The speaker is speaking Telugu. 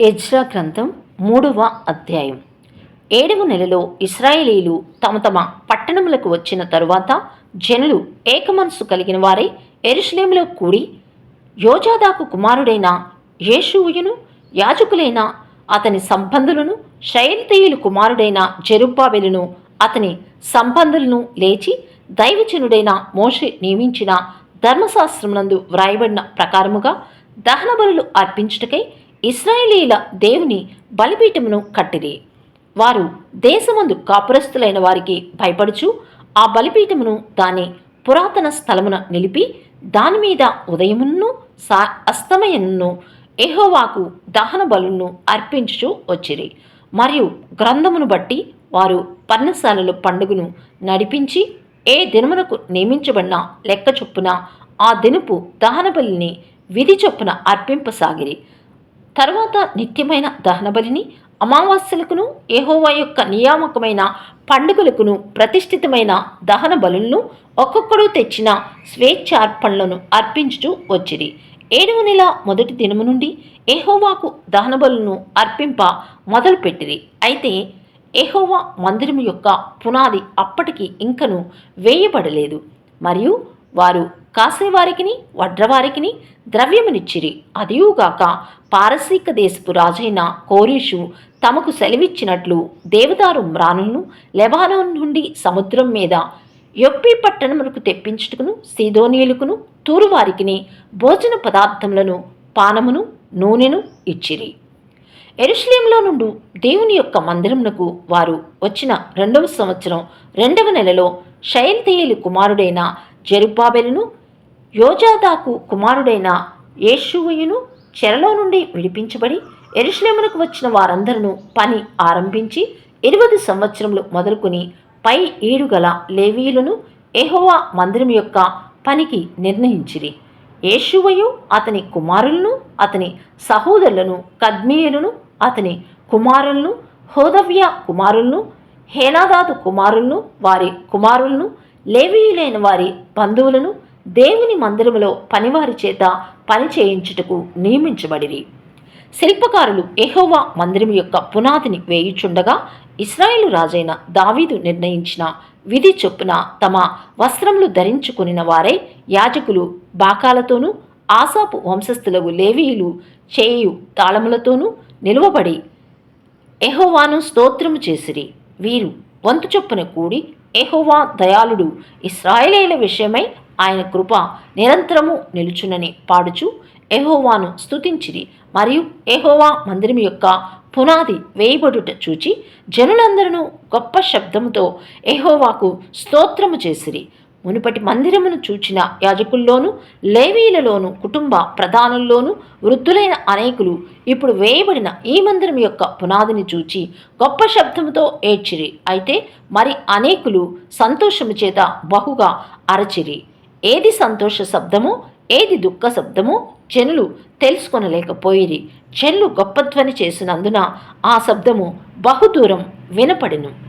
ఎజ్రా గ్రంథం మూడవ అధ్యాయం. ఏడవ నెలలో ఇస్రాయేలీలు తమ తమ పట్టణములకు వచ్చిన తరువాత జనులు ఏకమనస్సు కలిగిన వారై ఎరుషలేములో కూడి యోజాదాకు కుమారుడైన యేషువుయును యాజకులైన అతని సంబంధులను శయల్తీయులు కుమారుడైన జెరుబ్బాబెలును అతని సంబంధులను లేచి దైవజనుడైన మోషే నియమించిన ధర్మశాస్త్రమునందు వ్రాయబడిన ప్రకారముగా దహనబలులు అర్పించుటకై ఇస్రాయేలీల దేవుని బలిపీఠమును కట్టిరి. వారు దేశమందు కాపురస్తులైన వారికి భయపడుచు ఆ బలిపీఠమును దాని పురాతన స్థలమున నిలిపి దాని మీద ఉదయమును సా అస్తమయను ఎహోవాకు దహన బలును అర్పించుచు వచ్చిరి. మరియు గ్రంథమును బట్టి వారు పర్ణశాలల పండుగను నడిపించి ఏ దినమునకు నియమించబడిన లెక్క చొప్పున ఆ దినపు దహన బలిని విధి చొప్పున అర్పింపసాగిరి. తర్వాత నిత్యమైన దహనబలిని అమావాస్యలకును ఏహోవా యొక్క నియామకమైన పండుగలకును ప్రతిష్ఠితమైన దహన బలులను ఒక్కొక్కడు తెచ్చిన స్వేచ్ఛార్పణలను అర్పించుచూ వచ్చిరి. ఏడవ నెల మొదటి దినము నుండి ఏహోవాకు దహన బలులను అర్పింప మొదలుపెట్టిరి. అయితే ఏహోవా మందిరము యొక్క పునాది అప్పటికి ఇంకను వేయబడలేదు. మరియు వారు కాసేవారికిని వడ్రవారికిని ద్రవ్యమునిచ్చిరి. అదియుగాక పారసీక దేశపు రాజైన కోరీషు తమకు సెలవిచ్చినట్లు దేవదారు మ్రానులను లెబానాన్ నుండి సముద్రం మీద యొప్పి పట్టణములకు తెప్పించుటకును సీదోనీయులకును తూరువారికిని భోజన పదార్థములను పానమును నూనెను ఇచ్చిరి. ఎరుషలేంలో నుండి దేవుని యొక్క మందిరమునకు వారు వచ్చిన రెండవ సంవత్సరం రెండవ నెలలో షయల్తీయులు కుమారుడైన జెరుబాబెలను యోజాదాకు కుమారుడైన యేషువయును చెరలో నుండి విడిపించబడి ఎరుషలేమునకు వచ్చిన వారందరూ పని ఆరంభించి ఇరవై సంవత్సరములు మొదలుకొని పై ఈడుగల లేవీయులను ఎహోవా మందిరం యొక్క పనికి నిర్ణయించిరి. యేషువయు అతని కుమారులను అతని సహోదరులను కద్మీయులను అతని కుమారులను హోదవ్య కుమారులను హేనాదాదు కుమారులను వారి కుమారులను లేవీయులైన వారి బంధువులను దేవుని మందిరములో పనివారి చేత పని చేయించుటకు నియమించబడిరి. శిల్పకారులు ఎహోవా మందిరం యొక్క పునాదిని వేయుచుండగా ఇస్రాయేలు రాజైన దావీదు నిర్ణయించిన విధి చొప్పున తమ వస్త్రములు ధరించుకునిన వారై యాజకులు బాకాలతోనూ ఆసాపు వంశస్థులకు లేవీయులు చేయు తాళములతోనూ నిలువబడి ఎహోవాను స్తోత్రము చేసిరి. వీరు వంతు చొప్పున కూడి ఎహోవా దయాళుడు ఇస్రాయేలీల విషయమై ఆయన కృప నిరంతరము నిలుచునని పాడుచు ఎహోవాను స్తుతించిరి. మరియు ఎహోవా మందిరం యొక్క పునాది వేయబడుట చూచి జనులందరూ గొప్ప శబ్దముతో ఎహోవాకు స్తోత్రము చేసిరి. మునుపటి మందిరమును చూచిన యాజకుల్లోనూ లేవీలలోను కుటుంబ ప్రధానుల్లోనూ వృద్ధులైన అనేకులు ఇప్పుడు వేయబడిన ఈ మందిరం యొక్క పునాదిని చూచి గొప్ప శబ్దముతో ఏడ్చిరి. అయితే మరి అనేకులు సంతోషము చేత బహుగా అరచిరి. ఏది సంతోష శబ్దము ఏది దుఃఖ శబ్దము జనులు తెలుసుకొనలేకపోయిరి. జనులు గొప్ప ధ్వని చేసినందున ఆ శబ్దము బహుదూరం వినపడెను.